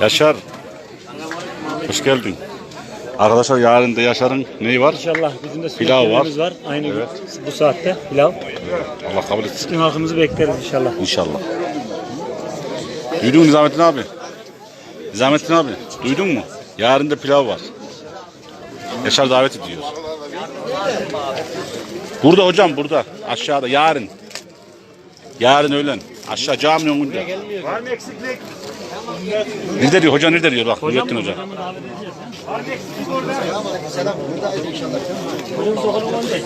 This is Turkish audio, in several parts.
Yaşar. Hoş geldin. Arkadaşlar yarın da Yaşar'ın neyi var? İnşallah bizim de Pilav var. var. Aynı gün bu saatte pilav. Allah kabul etsin. Tüm halkımızı bekleriz inşallah. İnşallah. Duydun mu Nizamettin abi? Nizamettin abi duydun mu? Yarın da pilav var. Yaşar davet ediyor. Burada hocam burada. Aşağıda yarın. Yarın öğlen. Aşağı cami önünde. Var mı eksiklik? Nerede diyor? Hoca nerede diyor? Bak Nurettin Hoca. Var mı eksiklik orada? Selam. Hocamız o kadar değil.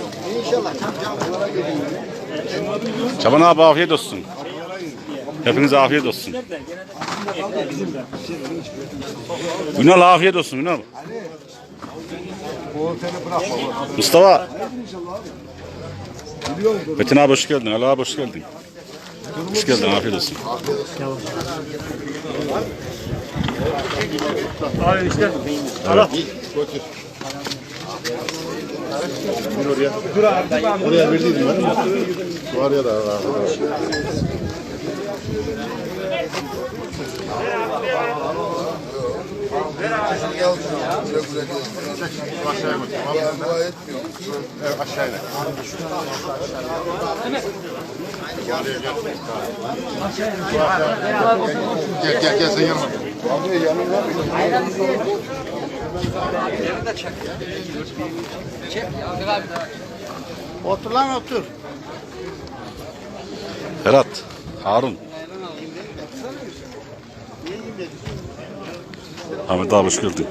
Çaban abi afiyet olsun. Hepinize afiyet olsun. Ünal afiyet olsun Ünal. Mustafa. Metin abi hoş geldin. Ali abi hoş geldin. Hoş geldin afiyet olsun. Abi işte. Allah. Oraya verdiydim ben ama. Var ya da Evet aşağıya. Gel gel gel sen yanıma. Abi yanıma. Otur lan otur. Ferhat. Harun. Ahmet abi hoş geldin.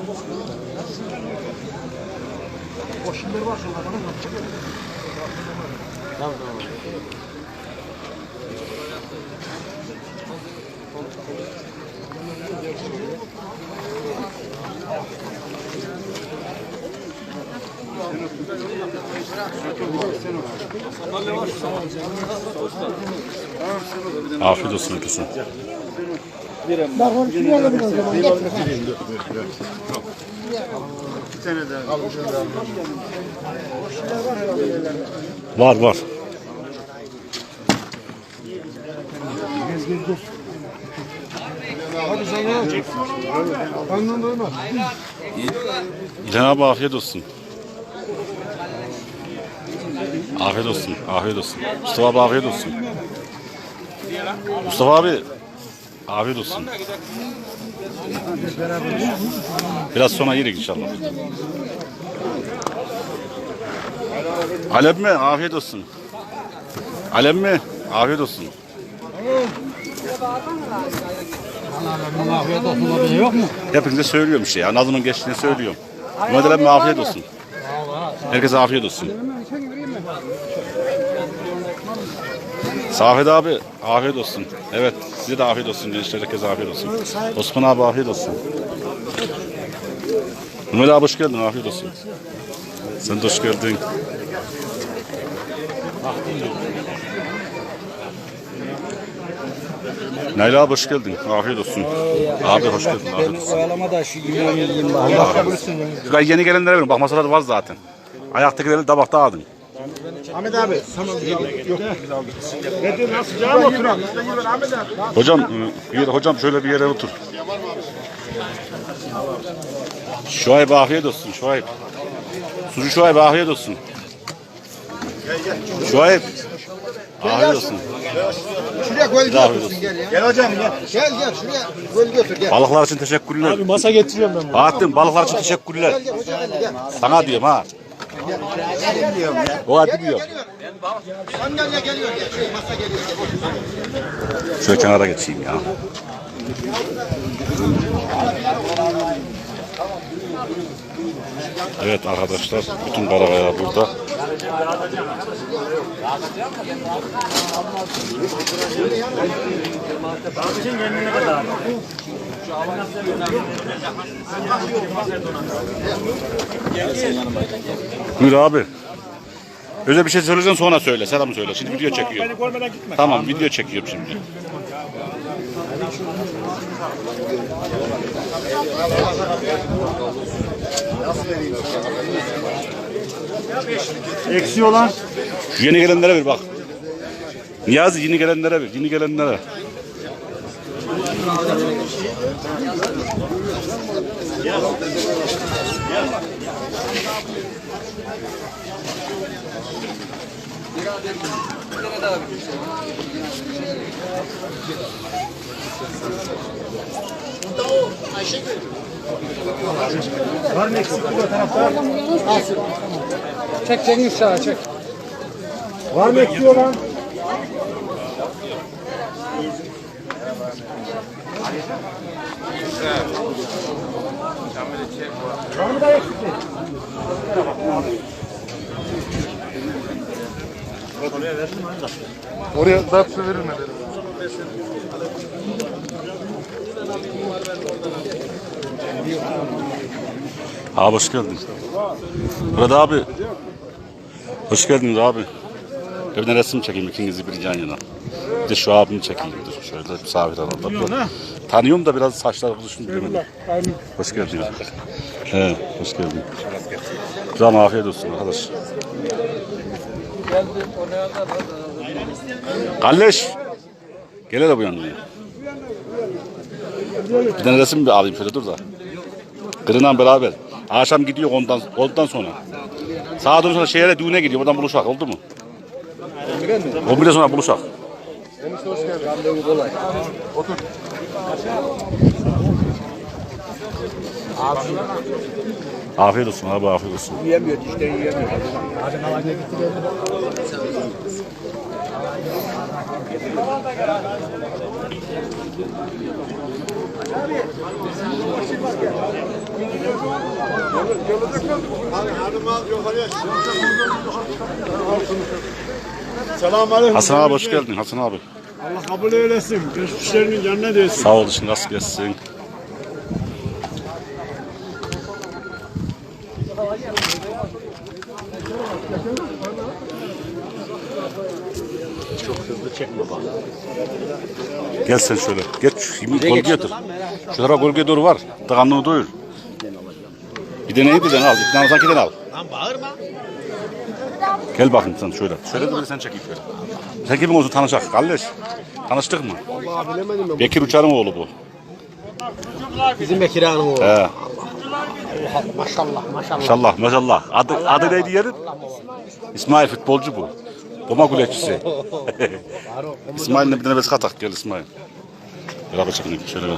Afiyet olsun herkese. Bir tane daha. Al bir tane daha. Var var. Hadi sana. Benden duyma. İlhan abi afiyet olsun. Afiyet olsun, afiyet olsun. Mustafa abi afiyet olsun. Mustafa abi afiyet olsun. Biraz sonra yedik inşallah. Alem mi? Afiyet olsun. Alem mi? Afiyet olsun. Afiyet olsun orada yok mu? Hepinize söylüyorum ya. Nazım'ın geçtiğini söylüyorum. Ali afiyet olsun. Herkese afiyet olsun. Safet abi afiyet olsun. Evet size de afiyet olsun. Gençler herkese afiyet olsun. Osman abi afiyet olsun. Mehmet abi hoş geldin. Afiyet olsun. Sen de hoş geldin. Nail abi hoş geldin. Afiyet olsun. Abi hoş geldin. Afiyet olsun. Oyalama da şu yemeği yiyeyim bari. Şu yeni gelenlere verin. Bak masada var zaten. Ayaktakileri tabakta aldın. Ahmet abi. Tamam. Yok. Hocam, e, bir yere, hocam şöyle bir yere otur. Şuayb afiyet olsun Şuayb. Sucu Şuayb afiyet olsun. Şuayb. Afiyet olsun. Şuraya gol götürsün gel ya. Gel hocam gel. Gel gel şuraya gol götür gel. Balıklar için teşekkürler. Abi masa getiriyorum ben. Bahattin balıklar için teşekkürler. Gel gel hocam gel. Sana diyorum ha. O hadi diyor. Ya geliyor gel. Şey, masa geliyor. gel. Şöyle kenara geçeyim ya. Evet arkadaşlar bütün karagaya burada. Kendine kadar. Buyur abi. Öyle bir şey söyleyeceksin sonra söyle. Selam söyle. Şimdi video çekiyor. Beni görmeden gitme. Tamam video çekiyorum şimdi. Eksiği olan yeni gelenlere ver bak. Niyazi yeni gelenlere ver. Yeni gelenlere. Var mı eksiklik o tarafta? Çek Cengiz sağa çek. Var mı eksiği olan? Mı da? Oraya zat su verilmedi. Abi hoş geldin. Burada abi. Hoş geldiniz abi. De resim çekeyim ikinizi bir yan yana. De şu abimi çekeyim. Dur şöyle misafir alalım. Tanıyorum da biraz saçlar kızışmış bilemedim. Hoş geldin. He, hoş geldin. Can afiyet olsun arkadaş. Kardeş. Gel hele bu yanına. Bir tane resim bir alayım şöyle dur da. Kırınan beraber. Akşam gidiyor ondan ondan sonra. Sağa dön sonra şehre düğüne gidiyor. Oradan buluşak oldu mu? 11'den sonra buluşak. Enişte hoş geldin. Randevu kolay. Otur. Afiyet olsun abi afiyet olsun. Yiyemiyor, dişten yiyemiyor. Selamünaleyküm. Hasan abi hoş geldin Hasan abi. Allah kabul eylesin. Geçmişlerinin canına değsin. Sağ ol işin rast gelsin. Gel sen şöyle. Geç. Şimdi golgeye dur. Şu tarafa golgeye doğru var. Tıkanlığını doyur. Bir de neydi de al. Bir tane de al. Lan bağırma. Gel bakayım sen şöyle. Şöyle de sen çekeyim şöyle. Sen kimin olsun tanışak kardeş? Tanıştık mı? Vallahi bilemedim ben. Bekir Uçar'ın oğlu bu. Bizim Bekir Hanım o. He. Maşallah maşallah. Maşallah maşallah. Adı, adı neydi yerin? İsmail futbolcu bu. Doma güleççisi. İsmail'le bir tane beska tak. Gel İsmail. Beraber çekin şöyle ben.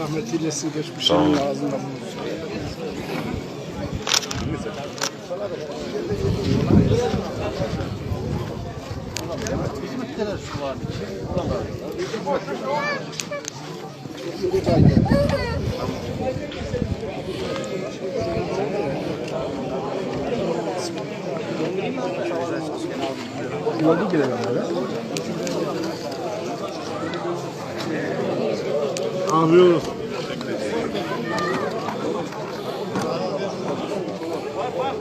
Rahmet eylesin Sağ ol. geçmişlerin ağzından. Anlıyoruz.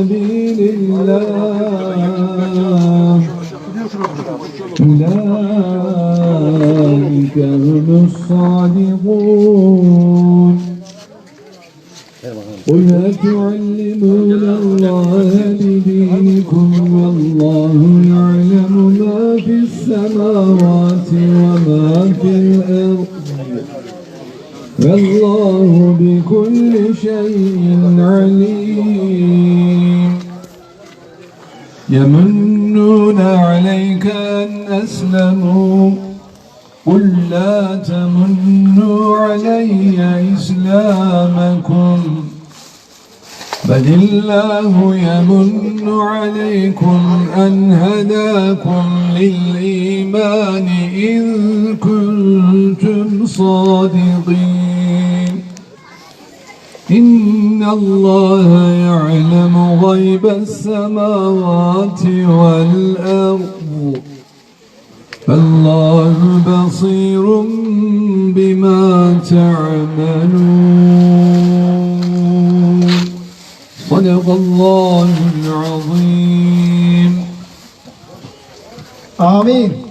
سبيل الله أولئك هم الصادقون قل أتعلمون الله بدينكم والله يعلم ما في السماوات وما في الأرض والله بكل شيء عليم يمنون عليك أن أسلموا قل لا تمنوا علي إسلامكم بل الله يمن عليكم أن هداكم للإيمان إن كنتم صادقين إن الله يعلم غيب السماوات والأرض. فالله بصير بما تعملون. صدق الله العظيم. آمين.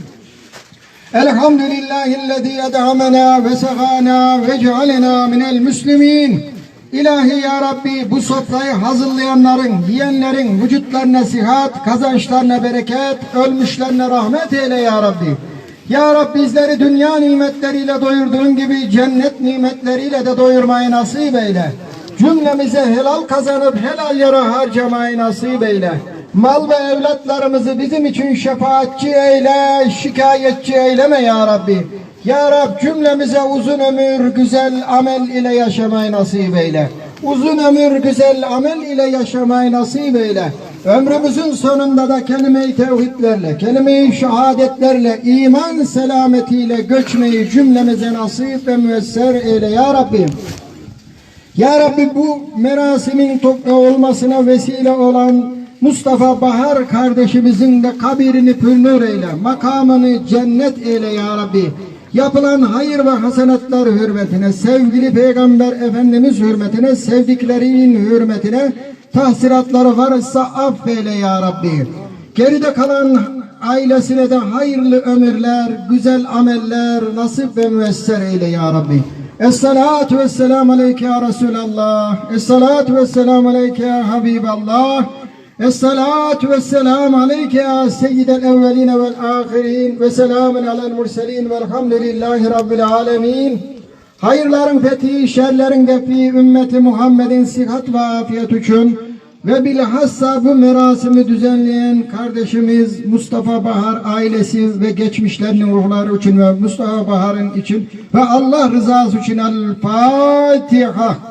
الحمد لله الذي أدعمنا وسقانا وجعلنا من المسلمين. İlahi ya Rabbi bu sofrayı hazırlayanların, yiyenlerin vücutlarına sihat, kazançlarına bereket, ölmüşlerine rahmet eyle ya Rabbi. Ya Rabbi bizleri dünya nimetleriyle doyurduğun gibi cennet nimetleriyle de doyurmayı nasip eyle. Cümlemize helal kazanıp helal yere harcamayı nasip eyle. Mal ve evlatlarımızı bizim için şefaatçi eyle, şikayetçi eyleme ya Rabbi. Ya Rab cümlemize uzun ömür, güzel amel ile yaşamayı nasip eyle. Uzun ömür, güzel amel ile yaşamayı nasip eyle. Ömrümüzün sonunda da kelime-i tevhidlerle, kelime-i şehadetlerle, iman selametiyle göçmeyi cümlemize nasip ve müesser eyle ya Rabbi. Ya Rabbi bu merasimin olmasına vesile olan Mustafa Bahar kardeşimizin de kabirini pürnür eyle, makamını cennet eyle ya Rabbi. Yapılan hayır ve hasenatlar hürmetine, sevgili Peygamber Efendimiz hürmetine, sevdiklerinin hürmetine, tahsiratları varsa affeyle ya Rabbi. Geride kalan ailesine de hayırlı ömürler, güzel ameller nasip ve müesser eyle ya Rabbi. Esselatu vesselamu aleyke ya Resulallah. Esselatu vesselamu aleyke ya Habiballah. Esselatu vesselamu aleyke ya seyyidel evveline vel ahirin. Ve selamun alel murselin velhamdülillahi rabbil alemin. Hayırların fethi, şerlerin defi, ümmeti Muhammed'in sıhhat ve afiyet için ve bilhassa bu merasimi düzenleyen kardeşimiz Mustafa Bahar ailesi ve geçmişlerinin ruhları için ve Mustafa Bahar'ın için ve Allah rızası için El Fatiha.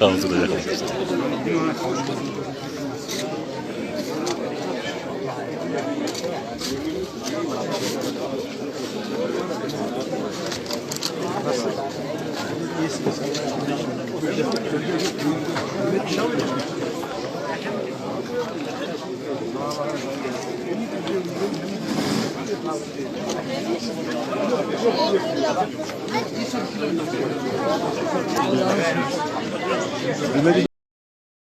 Hamza'da yaklaştı.